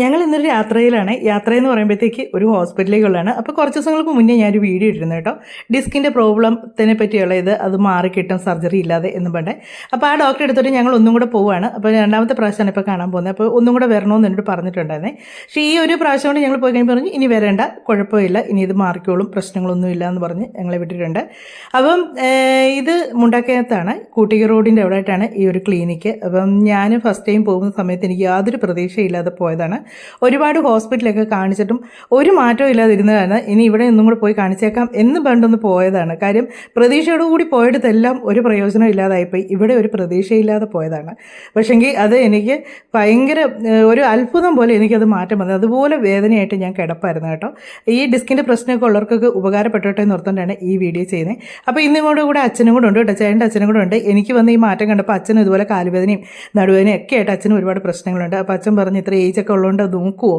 ഞങ്ങൾ ഇന്നൊരു യാത്രയിലാണ്. യാത്ര എന്ന് പറയുമ്പോഴത്തേക്ക് ഒരു ഹോസ്പിറ്റലിലേക്കുള്ളതാണ്. അപ്പോൾ കുറച്ച് ദിവസങ്ങൾക്ക് മുന്നേ ഞാനൊരു വീഡിയോ ഇട്ടിരുന്നു കേട്ടോ. ഡിസ്കിന്റെ പ്രോബ്ലത്തിനെ പറ്റിയുള്ള ഇത് അത് മാറിക്കിട്ടും സർജറി ഇല്ലാതെ എന്നും പറഞ്ഞേ അപ്പോൾ ആ ഡോക്ടറെ എടുത്തിട്ട് ഞങ്ങൾ ഒന്നും കൂടെ പോവുകയാണ് അപ്പോൾ രണ്ടാമത്തെ പ്രാവശ്യമാണ് ഇപ്പോൾ കാണാൻ പോകുന്നത്. അപ്പോൾ ഒന്നും കൂടെ വരണമെന്ന് എന്നോട് പറഞ്ഞിട്ടുണ്ടായിരുന്നേ. പക്ഷേ ഈ ഒരു പ്രാവശ്യം കൊണ്ട് ഞങ്ങൾ പോയി കഴിഞ്ഞ് പറഞ്ഞു ഇനി വരേണ്ട കുഴപ്പമില്ല. ഇനി ഇത് മാറിക്കോളും പ്രശ്നങ്ങളൊന്നും ഇല്ല എന്ന് പറഞ്ഞ് ഞങ്ങളെ വിട്ടിട്ടുണ്ട്. അപ്പം ഇത് മുണ്ടാക്കയത്താണ്. കൂട്ടിക റോഡിന്റെ അവിടെ ആയിട്ടാണ് ഈ ഒരു ക്ലിനിക്ക് അപ്പം ഞാൻ ഫസ്റ്റ് ടൈം പോകുന്ന സമയത്ത് എനിക്ക് യാതൊരു പ്രതീക്ഷയില്ലാതെ പോയതാണ്. ഒരുപാട് ഹോസ്പിറ്റലൊക്കെ കാണിച്ചിട്ടും ഒരു മാറ്റവും ഇല്ലാതിരുന്നതാണ്. ഇനി ഇവിടെ ഒന്നും കൂടെ പോയി കാണിച്ചേക്കാം എന്ന് പണ്ടൊന്ന് പോയതാണ്. കാര്യം പ്രതീക്ഷയോടുകൂടി പോയെടുത്തെല്ലാം ഒരു പ്രയോജനം ഇല്ലാതായിപ്പോയി. ഇവിടെ ഒരു പ്രതീക്ഷയില്ലാതെ പോയതാണ്. പക്ഷേങ്കിൽ അത് എനിക്ക് ഭയങ്കര ഒരു അത്ഭുതം പോലെ എനിക്കത് മാറ്റം വന്നത്. അതുപോലെ വേദനയായിട്ട് ഞാൻ കിടപ്പായിരുന്നു കേട്ടോ. ഈ ഡിസ്കിന്റെ പ്രശ്നമൊക്കെ ഉള്ളവർക്കൊക്കെ ഉപകാരപ്പെട്ടോട്ടെ എന്ന് ഓർത്തുകൊണ്ടാണ് ഈ വീഡിയോ ചെയ്യുന്നത്. അപ്പോൾ ഇന്നും കൂടെ കൂടെ അച്ഛനും കൂടെ ഉണ്ട് കേട്ടോ. ചേട്ടന്റെ അച്ഛനും കൂടെ ഉണ്ട്. എനിക്ക് വന്ന് ഈ മാറ്റം കണ്ടപ്പോൾ അച്ഛനും ഇതുപോലെ കാലുവേദനയും നടുവേദനയും ഒക്കെ ആയിട്ട് അച്ഛനും ഒരുപാട് പ്രശ്നങ്ങളുണ്ട്. അപ്പോൾ അച്ഛൻ പറഞ്ഞ് ഇത്ര ഏജ് ഒക്കെ ഉള്ളതുകൊണ്ട് അത് നോക്കുമോ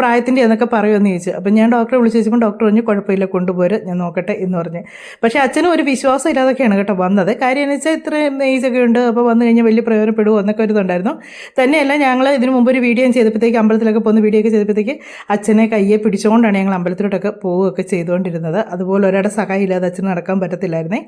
പ്രായത്തിന്റെ എന്നൊക്കെ പറയുമെന്ന് ചോദിച്ചു. അപ്പം ഞാൻ ഡോക്ടറെ വിളിച്ച് ചോദിച്ചപ്പോൾ ഡോക്ടർ പറഞ്ഞു കുഴപ്പമില്ല കൊണ്ടുപോര് ഞാൻ നോക്കട്ടെ എന്ന് പറഞ്ഞ്. പക്ഷേ അച്ഛനും ഒരു വിശ്വാസം ഇല്ലാതൊക്കെയാണ് കേട്ടോ വന്നത്. കാര്യം എന്ന് വെച്ചാൽ ഇത്രയും ഏജ് ഒക്കെ ഉണ്ട് അപ്പോൾ വന്നു കഴിഞ്ഞാൽ വലിയ പ്രയോജനപ്പെടുമോ എന്നൊക്കെ ഒരു ഇതുണ്ടായിരുന്നു. തന്നെയല്ല ഞങ്ങൾ ഇതിനു മുമ്പ് ഒരു വീഡിയോ ചെയ്തപ്പോഴത്തേക്ക് അമ്പലത്തിലൊക്കെ പോകുന്ന വീഡിയോ ഒക്കെ ചെയ്തപ്പോഴത്തേക്ക് അച്ഛനെ കയ്യെ പിടിച്ചുകൊണ്ടാണ് ഞങ്ങൾ അമ്പലത്തിലോട്ടൊക്കെ പോവുകയൊക്കെ ചെയ്തുകൊണ്ടിരുന്നത് അതുപോലെ ഒരാളുടെ സഹായം ഇല്ലാതെ അച്ഛന് നടക്കാൻ പറ്റത്തില്ലായിരുന്നേ.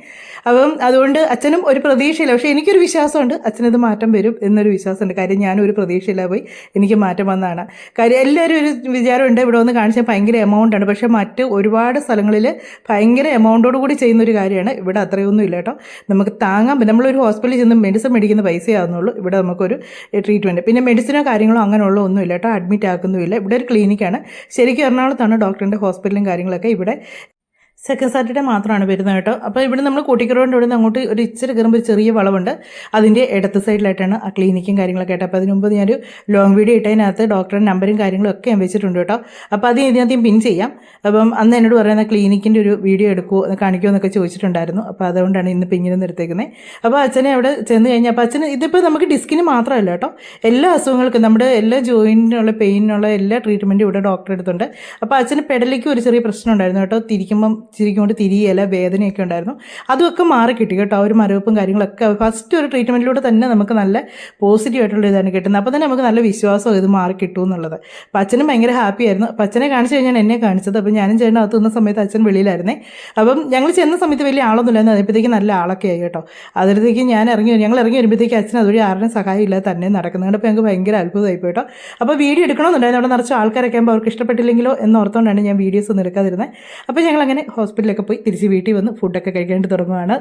അപ്പം അതുകൊണ്ട് അച്ഛനും ഒരു പ്രതീക്ഷയില്ല. പക്ഷേ എനിക്കൊരു വിശ്വാസമുണ്ട് അച്ഛനത് മാറ്റം വരും എന്നൊരു വിശ്വാസമുണ്ട്. കാര്യം ഞാനും ഒരു പ്രതീക്ഷയില്ല പോയി എനിക്ക് മാറ്റം വന്നതാണ് കാര്യം എല്ലാവരും ഒരു വിചാരമുണ്ട് ഇവിടെ വന്ന് കാണിച്ചാൽ ഭയങ്കര എമൗണ്ടാണ് പക്ഷേ മറ്റ് ഒരുപാട് സ്ഥലങ്ങളിൽ ഭയങ്കര എമൗണ്ടോട് കൂടി ചെയ്യുന്ന ഒരു കാര്യമാണ്. ഇവിടെ അത്രയൊന്നും ഇല്ല കേട്ടോ. നമുക്ക് താങ്ങാൻ നമ്മളൊരു ഹോസ്പിറ്റലിൽ ചെന്ന് മെഡിസിൻ മേടിക്കുന്ന പൈസയാകുന്നുള്ളൂ ഇവിടെ നമുക്കൊരു ട്രീറ്റ്മെന്റ് പിന്നെ മെഡിസിനോ കാര്യങ്ങളോ അങ്ങനെയുള്ള ഒന്നും ഇല്ല കേട്ടോ. അഡ്മിറ്റ് ആക്കുന്നുമില്ല. ഇവിടെ ഒരു ക്ലിനിക്കാണ് ശരിക്കും എറണാകുളത്താണ് ഡോക്ടറിന്റെ ഹോസ്പിറ്റലും കാര്യങ്ങളൊക്കെ ഇവിടെ സെക്കൻഡ് സാറ്റർഡേ മാത്രമാണ് വരുന്നത് കേട്ടോ. അപ്പോൾ ഇവിടെ നമ്മൾ കൂട്ടിക്കറോണ്ട് ഇവിടെ നിന്ന് അങ്ങോട്ട് ഒരു ഇച്ചിരി കയറുമ്പോൾ ഒരു ചെറിയ വളവുണ്ട്. അതിന്റെ ഇടത്ത് സൈഡിലായിട്ടാണ് ആ ക്ലിനിക്കും കാര്യങ്ങളൊക്കെ ആയിട്ട് അപ്പോൾ അതിന് ഞാനൊരു ലോങ് വീഡിയോ ഇട്ടതിനകത്ത് ഡോക്ടറുടെ നമ്പറും കാര്യങ്ങളും ഒക്കെ ഞാൻ വെച്ചിട്ടുണ്ട് കേട്ടോ. അപ്പോൾ അത് ഇതിനകത്ത് പിൻ ചെയ്യാം. അപ്പം അന്ന് എന്നോട് പറയുന്ന ക്ലിനിക്കിന്റെ ഒരു വീഡിയോ എടുക്കുമോ കാണിക്കുമോ എന്നൊക്കെ ചോദിച്ചിട്ടുണ്ടായിരുന്നു. അപ്പോൾ അതുകൊണ്ടാണ് ഇന്ന് ഇങ്ങനെ നിർത്തേക്കുന്നത് അപ്പോൾ അച്ഛനെ അവിടെ ചെന്ന് കഴിഞ്ഞാൽ അപ്പോൾ അച്ഛന് ഇതിപ്പോൾ നമുക്ക് ഡിസ്കിന് മാത്രമല്ല കേട്ടോ. എല്ലാ അസുഖങ്ങൾക്കും നമ്മുടെ എല്ലാ ജോയിന്റിനുള്ള പെയിനുള്ള എല്ലാ ട്രീറ്റ്മെന്റും ഇവിടെ ഡോക്ടർ എടുത്തുണ്ട് അപ്പോൾ അച്ഛന് പെടലിക്ക് ഒരു ചെറിയ പ്രശ്നം ഉണ്ടായിരുന്നു കേട്ടോ. തിരിക്കുമ്പം ചിരിക്കുമ്പോൾ തിരിയല വേദനയൊക്കെ ഉണ്ടായിരുന്നു. അതൊക്കെ മാറി കിട്ടി കേട്ടോ. ആ ഒരു മരവിപ്പും കാര്യങ്ങളൊക്കെ. ഫസ്റ്റ് ഒരു ട്രീറ്റ്മെന്റിലൂടെ തന്നെ നമുക്ക് നല്ല പോസിറ്റീവ് ആയിട്ടുള്ള ഇതാണ് കിട്ടുന്നത്. അപ്പോൾ തന്നെ നമുക്ക് നല്ല വിശ്വാസം ഇത് മാറി കിട്ടും എന്നുള്ളത്. അപ്പോൾ അച്ഛനും ഭയങ്കര ഹാപ്പി ആയിരുന്നു. അപ്പം അച്ഛനെ കാണിച്ചു കഴിഞ്ഞാൽ എന്നെ കാണിച്ചത്. അപ്പം ഞാനും ചേട്ടൻ അകത്ത് നിന്ന സമയത്ത് അച്ഛൻ വെളിയിലായിരുന്നേ. അപ്പം ഞങ്ങൾ ചെന്ന സമയത്ത് വലിയ ആളൊന്നും ഇല്ലായിരുന്നു അതിപ്പോഴത്തേക്ക് നല്ല ആളൊക്കെ ആയി കേട്ടോ. അതിലത്തേക്ക് ഞാൻ ഇറങ്ങി ഞങ്ങൾ ഇറങ്ങി വരുമ്പോഴത്തേക്ക് അച്ഛൻ അതുവഴി ആരുടെയും സഹായം ഇല്ലാതെ തന്നെ നടക്കുന്നത്. അപ്പോൾ ഞങ്ങൾക്ക് ഭയങ്കര അത്ഭുതമായി കേട്ടോ. അപ്പോൾ വീഡിയോ എടുക്കണമെന്നുണ്ടായിരുന്നു. അവിടെ നിറച്ച് ആൾക്കാരൊക്കെ ആകുമ്പോൾ അവർക്ക് ഇഷ്ടപ്പെട്ടില്ലെങ്കിലോ എന്നോർത്തുകൊണ്ടാണ് ഞാൻ വീഡിയോസ് ഒന്നും എടുക്കാതിരുന്നത്. അപ്പോൾ ഞങ്ങൾ അങ്ങനെ ഹോസ്പിറ്റലിലൊക്കെ പോയി തിരിച്ച് വീട്ടിൽ വന്ന് ഫുഡൊക്കെ കഴിക്കേണ്ടി തുടങ്ങുകയാണ്